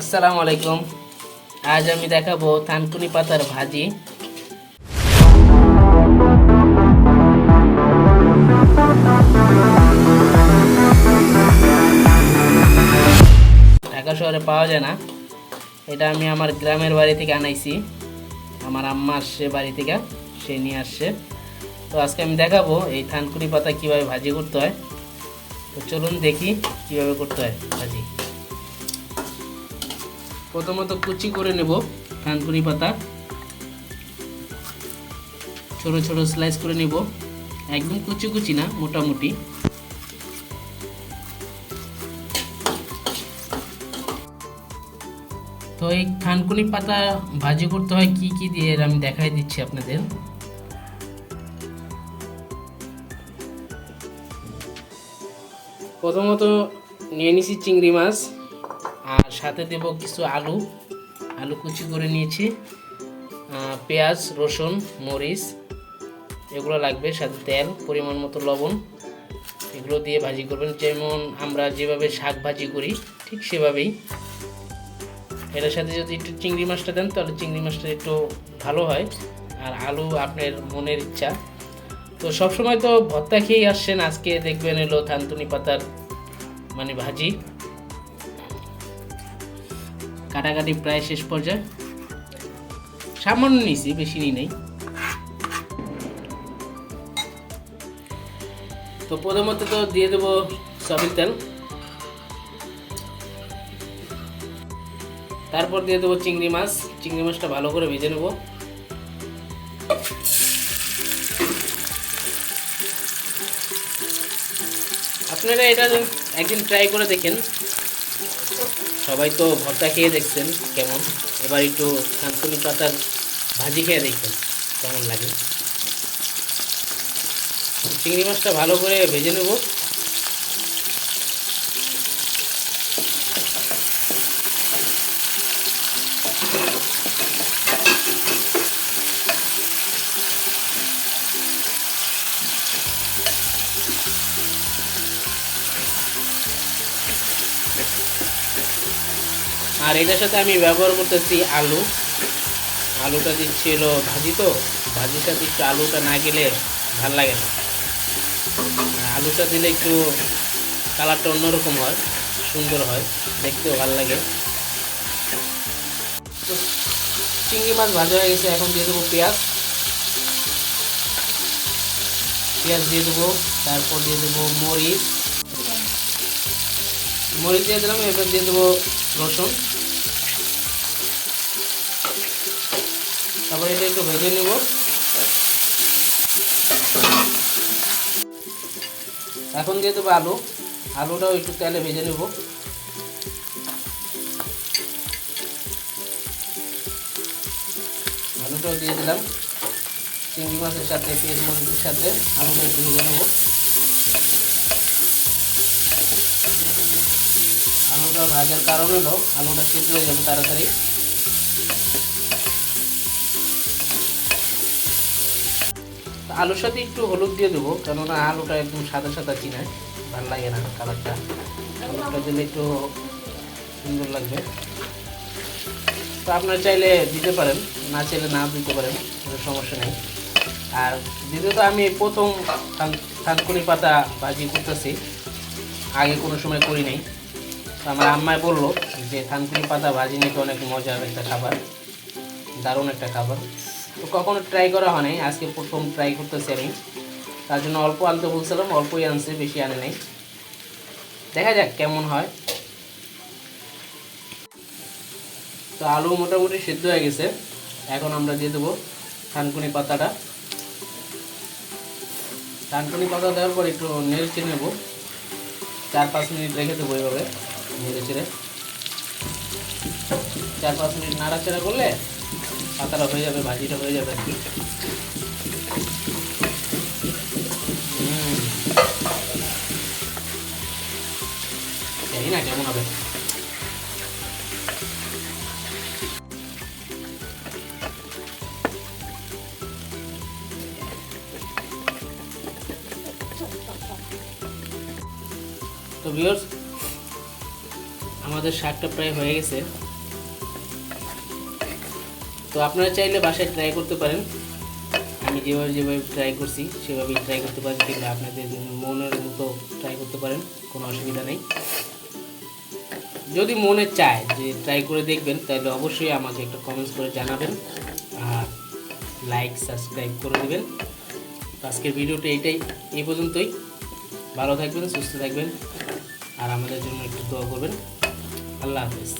আসসালামু আলাইকুম। আজ আমি দেখাবো থানকুনি পাতার ভাজি। ঢাকা শহরে পাওয়া যায় না। এটা আমি আমার গ্রামের বাড়ি থেকে আনাইছি। আমার আম্মা আসছে বাড়ি থেকে, সে নিয়ে আসছে। তো আজকে আমি দেখাবো এই থানকুনি পাতা কীভাবে ভাজি করতে হয়। তো চলুন দেখি কীভাবে করতে হয় ভাজি। প্রথমত কুচি করে নেব থানকুনি পাতা। ছোট ছোট স্লাইস করে নেব। একদম কুচি কুচি না, মোটামুটি। তো এই থানকুনি পাতা ভাজি করতে হয় কি কি দিয়ে আমি দেখাই দিচ্ছি আপনাদের। প্রথমত নিয়ে নিছি চিংড়ি মাছ। আর সাথে দেব কিছু আলু আলু কুচি করে নিয়েছি পেঁয়াজ, রসুন, মরিচ, এগুলো লাগবে, সাথে তেল, পরিমাণ মতো লবণ, এগুলো দিয়ে ভাজি করবেন। যেমন আমরা যেভাবে শাক ভাজি করি, ঠিক সেভাবেই। এটার সাথে যদি একটু চিংড়ি মাছটা দেন, তাহলে চিংড়ি মাছটা একটু ভালো হয়। আর আলু আপনার মনের ইচ্ছা। তো সবসময় তো ভর্তা খেয়েই আসছেন, আজকে দেখবেন এলো থানতুনি পাতার মানে ভাজি। কাটাকাটি প্রায় শেষ পর্যায়ে। সামান্য নিছি বেশি নিই নেই। তো প্রথমত তো দিয়ে দেবো সয়াবিন তেল। তারপর দিয়ে দেবো চিংড়ি মাছ। চিংড়ি মাছটা ভালো করে ভেজে নেব। আপনারা এটা একদিন ট্রাই করে দেখেন সবাই তো ভর্তা খেয়ে দেখছেন কেমন? এবার একটু থানকুনি পাতার ভাজি খেয়ে দেখছেন কেমন লাগে। চিংড়ি মাছটা ভালো করে ভেজে নেব। আর এটার সাথে আমি ব্যবহার করতেছি আলু। আলুটা দিচ্ছি হলো ভাজি তো। ভাজিটা দিচ্ছি, আলুটা না গেলে ভালো লাগে না। আলুটা দিলে একটু কালারটা অন্যরকম হয়, সুন্দর হয়, দেখতেও ভালো লাগে। চিংড়ি মাছ ভাজা হয়ে গেছে, এখন দিয়ে দেবো পেঁয়াজ। পেঁয়াজ দিয়ে দেবো, তারপর দিয়ে দেবো মরিচ। মরিচ দিয়ে দিলাম এবার দিয়ে দেবো রসুন। তারপরে এটা একটু ভেজে নেব। এখন দিয়ে দেবো আলু। আলুটাও একটু তেলে ভেজে নেব। আলুটাও দিয়ে দিলাম। চিংড়ি মাছের সাথে, পেঁয়াজ মরিচের সাথে আলুটা একটু ভেজে নেব। আলুটা ভাজার কারণ হলো আলুটা সিদ্ধ হয়ে যাবে তাড়াতাড়ি। আলুর সাথে একটু হলুদ দিয়ে দেবো, কেননা আলুটা একদম সাদা সাদা চিনায় ভালো লাগে না কালারটা। হলুদটা দিলে একটু সুন্দর লাগবে। তো আপনারা চাইলে দিতে পারেন, না চাইলে না দিতে পারেন, কোনো সমস্যা নেই। আর দ্বিতীয়ত আমি প্রথম থান- থানকুনি পাতা ভাজি করতেছি, আগে কোনো সময় করি নাই। আমার আম্মায় বলল যে, থানকুনি পাতা ভাজি নাকি অনেক মজার একটা খাবার। দারুণ একটা খাবার। তো কখনো ট্রাই করা হয় নাই, আজকে প্রথম ট্রাই করতেছি আমি। তার জন্য অল্প আনতে বলছিলাম, অল্পই আনছে, বেশি আনে নাই। দেখা যাক কেমন হয়। তো আলু মোটামুটি সিদ্ধ হয়ে গেছে। এখন আমরা দিয়ে দেবো থানকুনি পাতাটা। থানকুনি পাতা দেওয়ার পর একটু নেড়ে নেব। চার পাঁচ মিনিট রেখে দেবো এইভাবে নেড়ে চেড়ে চার পাঁচ মিনিট নাড়াচাড়া করলে পাতাটা হয়ে যাবে, ভাজিটা হয়ে যাবে। জানি না কেমন হবে। তো ভিউয়ার্স আমাদের শাকটা প্রায় হয়ে গেছে। তো আপনারা চাইলে বাসায় ট্রাই করতে পারেন। আমি যেভাবে যেভাবে ট্রাই করছি, সেভাবেই ট্রাই করতে পারেন, কিংবা আপনাদের মনের মতো ট্রাই করতে পারেন, কোনো অসুবিধা নেই। যদি মনে চায় যে ট্রাই করে দেখবেন, তাহলে অবশ্যই আমাকে একটা কমেন্টস করে জানাবেন, আর লাইক সাবস্ক্রাইব করে দেবেন। আজকের ভিডিওটা এইটাই এই পর্যন্তই। ভালো থাকবেন, সুস্থ থাকবেন, আর আমাদের জন্য একটু দোয়া করবেন। আল্লাহ হাফেজ।